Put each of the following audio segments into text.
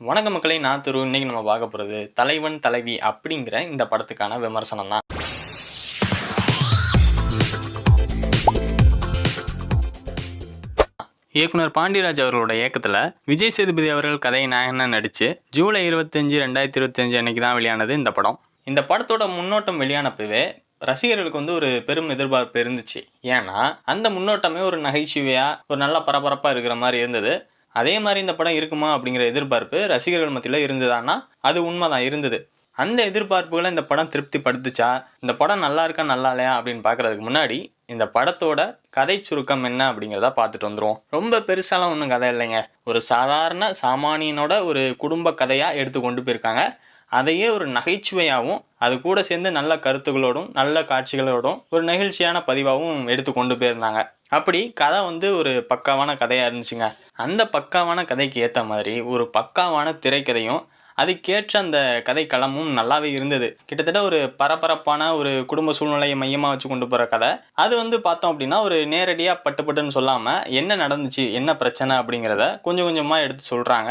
வணக்க மக்களை நான் திரு இன்னைக்கு நம்ம பார்க்க போகிறது தலைவன் தலைவி அப்படிங்கிற இந்த படத்துக்கான விமர்சனம் தான். இயக்குனர் பாண்டியராஜ் அவர்களோட இயக்கத்தில் விஜய் சேதுபதி அவர்கள் கதை நாயகனாக நடித்து ஜூலை இருபத்தஞ்சு ரெண்டாயிரத்தி இருபத்தஞ்சு அன்னைக்கு தான் வெளியானது இந்த படம். இந்த படத்தோட முன்னோட்டம் வெளியானப்பவே ரசிகர்களுக்கு வந்து ஒரு பெரும் எதிர்பார்ப்பு இருந்துச்சு. ஏன்னா அந்த முன்னோட்டமே ஒரு நகைச்சுவையாக ஒரு நல்ல பரபரப்பாக இருக்கிற மாதிரி இருந்தது. அதே மாதிரி இந்த படம் இருக்குமா அப்படிங்கிற எதிர்பார்ப்பு ரசிகர்கள் மத்தியில் இருந்ததான்னா அது உண்மைதான் இருந்தது. அந்த எதிர்பார்ப்புகளை இந்த படம் திருப்திப்படுத்துச்சா? இந்த படம் நல்லா இருக்கா நல்லா இல்லையா அப்படின்னு பார்க்கறதுக்கு முன்னாடி இந்த படத்தோட கதை சுருக்கம் என்ன அப்படிங்கிறத பார்த்துட்டு வந்துருவோம். ரொம்ப பெருசாலாம் ஒன்றும் கதை இல்லைங்க. ஒரு சாதாரண சாமானியனோட ஒரு குடும்ப கதையாக எடுத்து கொண்டு போயிருக்காங்க. அதையே ஒரு நகைச்சுவையாகவும் அது கூட சேர்ந்து நல்ல கருத்துக்களோடும் நல்ல காட்சிகளோடும் ஒரு நெகிழ்ச்சியான பதிவாகவும் எடுத்து கொண்டு போயிருந்தாங்க. அப்படி கதை வந்து ஒரு பக்காவான கதையாக இருந்துச்சுங்க. அந்த பக்காவான கதைக்கு ஏற்ற மாதிரி ஒரு பக்காவான திரைக்கதையும் அதுக்கேற்ற அந்த கதை களமும் நல்லாவே இருந்தது. கிட்டத்தட்ட ஒரு பரபரப்பான ஒரு குடும்ப சூழ்நிலையை மையமாக வச்சு கொண்டு போகிற கதை. அது வந்து பார்த்தோம் அப்படின்னா ஒரு நேரடியாக பட்டுப்பட்டுன்னு சொல்லாமல் என்ன நடந்துச்சு என்ன பிரச்சனை அப்படிங்கிறத கொஞ்சம் கொஞ்சமாக எடுத்து சொல்கிறாங்க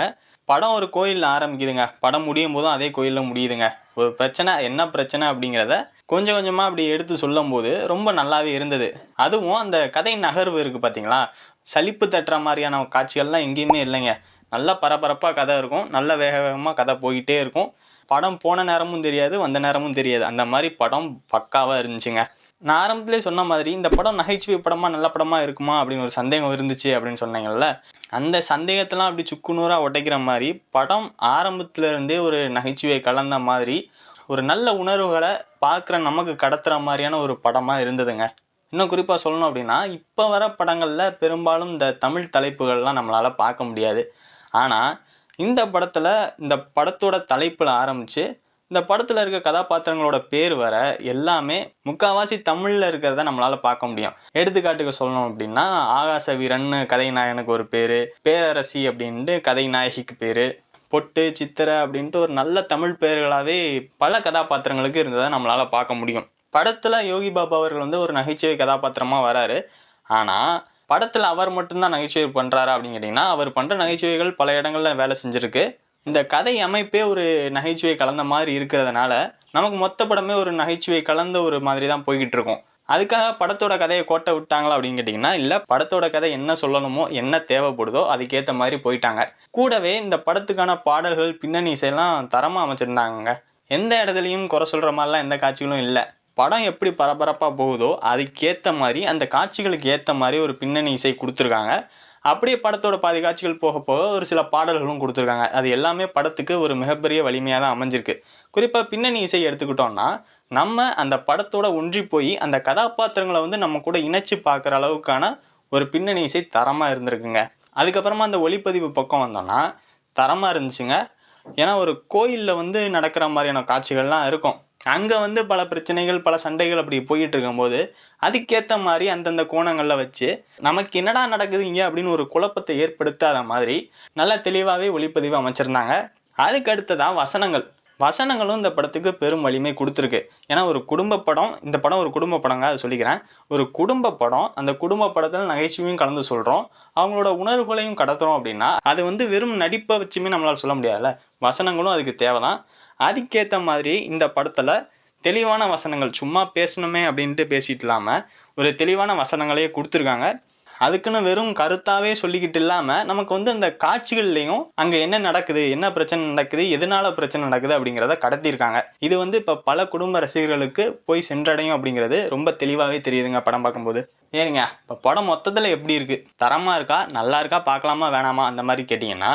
படம் ஒரு கோயிலில் ஆரம்பிக்குதுங்க. படம் முடியும் போதும் அதே கோயிலில் முடியுதுங்க. ஒரு பிரச்சனை என்ன பிரச்சனை அப்படிங்கிறத கொஞ்சம் கொஞ்சமாக அப்படி எடுத்து சொல்லும்போது ரொம்ப நல்லாவே இருந்தது. அதுவும் அந்த கதை நகர்வு இருக்குது பார்த்தீங்களா சலிப்பு தட்டுற மாதிரியான காட்சிகள்லாம் எங்கேயுமே இல்லைங்க. நல்ல பரபரப்பாக கதை இருக்கும். நல்ல வேக வேகமாக கதை போயிட்டே இருக்கும். படம் போன நேரமும் தெரியாது வந்த நேரமும் தெரியாது. அந்த மாதிரி படம் பக்காவாக இருந்துச்சுங்க. நான் ஆரம்பத்திலே சொன்ன மாதிரி இந்த படம் நகைச்சுவை படமாக நல்ல படமாக இருக்குமா அப்படின்னு ஒரு சந்தேகம் இருந்துச்சு அப்படின்னு சொன்னீங்கல்ல? அந்த சந்தேகத்தெல்லாம் அப்படி சுக்குநூறாக உடைக்கிற மாதிரி படம் ஆரம்பத்துலேருந்தே ஒரு நகைச்சுவை கலந்த மாதிரி ஒரு நல்ல உணர்வுகளை பார்க்குற நமக்கு கடத்துகிற மாதிரியான ஒரு படமாக இருந்ததுங்க. இன்னும் குறிப்பாக சொல்லணும் அப்படின்னா இப்போ வர படங்களில் பெரும்பாலும் இந்த தமிழ் தலைப்புகள்லாம் நம்மளால் பார்க்க முடியாது. ஆனால் இந்த படத்தில் இந்த படத்தோட தலைப்பில் ஆரம்பித்து இந்த படத்தில் இருக்க கதாபாத்திரங்களோட பேர் வர எல்லாமே முக்கால்வாசி தமிழில் இருக்கிறத நம்மளால் பார்க்க முடியும். எடுத்துக்காட்டுக்கு சொல்லணும் அப்படின்னா ஆகாச வீரன்னு கதை நாயகனுக்கு ஒரு பேர் பேரரசி அப்படின்ட்டு கதை நாயகிக்கு பேர் பொட்டு சித்திரை அப்படின்ட்டு ஒரு நல்ல தமிழ் பெயர்களாகவே பல கதாபாத்திரங்களுக்கு இருந்ததை நம்மளால் பார்க்க முடியும். படத்தில் யோகி பாபா அவர்கள் வந்து ஒரு நகைச்சுவை கதாபாத்திரமாக வராரு. ஆனால் படத்தில் அவர் மட்டும்தான் நகைச்சுவை பண்ணுறாரா அப்படின்னு கேட்டிங்கன்னா அவர் பண்ணுற நகைச்சுவைகள் பல இடங்களில் வேலை செஞ்சுருக்கு. இந்த கதை அமைப்பே ஒரு நகைச்சுவை கலந்த மாதிரி இருக்கிறதுனால நமக்கு மொத்த படமே ஒரு நகைச்சுவை கலந்த ஒரு மாதிரி தான் போய்கிட்டு இருக்கும். அதுக்காக படத்தோட கதையை கோட்டை விட்டாங்களா அப்படின்னு கேட்டிங்கன்னா இல்லை படத்தோட கதை என்ன சொல்லணுமோ என்ன தேவைப்படுதோ அதுக்கேற்ற மாதிரி போயிட்டாங்க. கூடவே இந்த படத்துக்கான பாடல்கள் பின்னணி இசையெல்லாம் தரமாக அமைச்சிருந்தாங்க எந்த இடத்துலையும் குறை சொல்கிற மாதிரிலாம் எந்த காட்சிகளும் இல்லை. படம் எப்படி பரபரப்பாக போகுதோ அதுக்கேற்ற மாதிரி அந்த காட்சிகளுக்கு ஏற்ற மாதிரி ஒரு பின்னணி இசை கொடுத்துருக்காங்க. அப்படியே படத்தோட பாதி காட்சிகள் போக போக ஒரு சில பாடல்களும் கொடுத்துருக்காங்க. அது எல்லாமே படத்துக்கு ஒரு மிகப்பெரிய வலிமையாக தான் அமைஞ்சிருக்கு. குறிப்பாக பின்னணி இசை எடுத்துக்கிட்டோம்னா நம்ம அந்த படத்தோட ஒன்றி போய் அந்த கதாபாத்திரங்களை வந்து நம்ம கூட இணைச்சு பார்க்குற அளவுக்கான ஒரு பின்னணி இசை தரமாக இருந்திருக்குங்க. அதுக்கப்புறமா அந்த ஒளிப்பதிவு பக்கம் வந்தோம்னா தரமாக இருந்துச்சுங்க. ஏன்னா ஒரு கோயிலில் வந்து நடக்கிற மாதிரியான காட்சிகள்லாம் இருக்கும். அங்கே வந்து பல பிரச்சனைகள் பல சண்டைகள் அப்படி போயிட்டு இருக்கும்போது அதுக்கேற்ற மாதிரி அந்தந்த கோணங்களில் வச்சு நமக்கு என்னடா நடக்குது இங்கே அப்படின்னு ஒரு குழப்பத்தை ஏற்படுத்தாத மாதிரி நல்ல தெளிவாகவே ஒளிப்பதிவு அமைச்சிருந்தாங்க. அதுக்கு அடுத்ததான் வசனங்கள். வசனங்களும் இந்த படத்துக்கு பெரும் வலிமை கொடுத்துருக்கு. ஏன்னா ஒரு குடும்ப படம் இந்த படம் ஒரு குடும்ப படங்க அதை சொல்லிக்கிறேன். ஒரு குடும்ப படம் அந்த குடும்ப படத்தில் நகைச்சுவையும் கலந்து சொல்கிறோம் அவங்களோட உணர்வுகளையும் கடத்துறோம் அப்படின்னா அது வந்து வெறும் நடிப்பை வச்சுமே நம்மளால் சொல்ல முடியாதுல்ல. வசனங்களும் அதுக்கு தேவை தான் அதுக்கேற்ற மாதிரி இந்த படத்தில் தெளிவான வசனங்கள் சும்மா பேசணுமே அப்படின்ட்டு பேசிட்டு இல்லாமல் ஒரு தெளிவான வசனங்களையே கொடுத்துருக்காங்க. அதுக்குன்னு வெறும் கருத்தாகவே சொல்லிக்கிட்டு இல்லாமல் நமக்கு வந்து அந்த காட்சிகள்லையும் அங்கே என்ன நடக்குது என்ன பிரச்சனை நடக்குது எதனால பிரச்சனை நடக்குது அப்படிங்கிறத கடத்தியிருக்காங்க. இது வந்து இப்போ பல குடும்ப ரசிகர்களுக்கு போய் சென்றடையும் அப்படிங்கிறது ரொம்ப தெளிவாகவே தெரியுதுங்க படம் பார்க்கும்போது. ஏனுங்க இப்போ படம் மொத்தத்தில் எப்படி இருக்குது தரமாக இருக்கா? நல்லா இருக்கா? பார்க்கலாமா? வேணாமா? அந்த மாதிரி கேட்டிங்கன்னா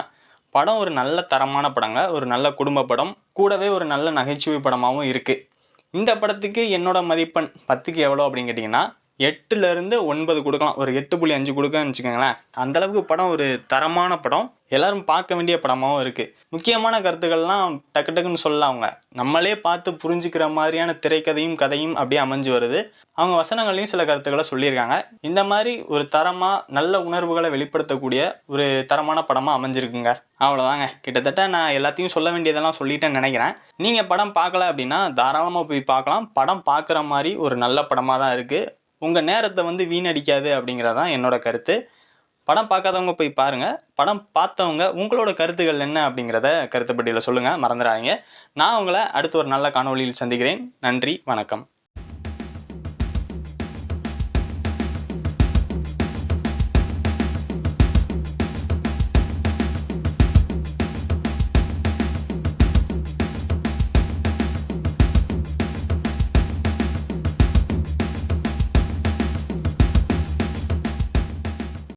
படம் ஒரு நல்ல தரமான படங்க ஒரு நல்ல குடும்ப படம் கூடவே ஒரு நல்ல நகைச்சுவை படமாகவும் இருக்குது இந்த படத்துக்கு என்னோட மதிப்பெண் பத்துக்கு எவ்வளோ அப்படின்னு கேட்டிங்கன்னா எட்டுலேருந்து ஒன்பது கொடுக்கலாம். ஒரு எட்டு புள்ளி அஞ்சு கொடுக்கன்னு வச்சுக்கோங்களேன். அந்தளவுக்கு படம் ஒரு தரமான படம். எல்லாரும் பார்க்க வேண்டிய படமாகவும் இருக்குது முக்கியமான கருத்துக்கள்லாம் டக்கு டக்குன்னு சொல்ல அவங்க. நம்மளே பார்த்து புரிஞ்சுக்கிற மாதிரியான திரைக்கதையும் கதையும் அப்படியே அமைஞ்சு வருது. அவங்க வசனங்கள்லையும் சில கருத்துக்களை சொல்லியிருக்காங்க. இந்த மாதிரி ஒரு தரமாக நல்ல உணர்வுகளை வெளிப்படுத்தக்கூடிய ஒரு தரமான படமாக அமைஞ்சிருக்குங்க. அவ்வளோதாங்க கிட்டத்தட்ட நான் எல்லாத்தையும் சொல்ல வேண்டியதெல்லாம் சொல்லிட்டேன்னு நினைக்கிறேன். நீங்கள் படம் பார்க்கல அப்படின்னா தாராளமாக போய் பார்க்கலாம். படம் பார்க்குற மாதிரி ஒரு நல்ல படமாக தான் இருக்குது உங்கள் நேரத்தை வந்து வீணடிக்காது அப்படிங்கிறதான் என்னோட கருத்து. படம் பார்க்காதவங்க போய் பாருங்கள் படம் பார்த்தவங்க உங்களோட கருத்துக்கள் என்ன அப்படிங்கிறத கருத்துப்பட்டியில் சொல்லுங்கள் மறந்துடாதீங்க. நான் உங்களை அடுத்து ஒரு நல்ல காணொளியில் சந்திக்கிறேன். நன்றி வணக்கம்.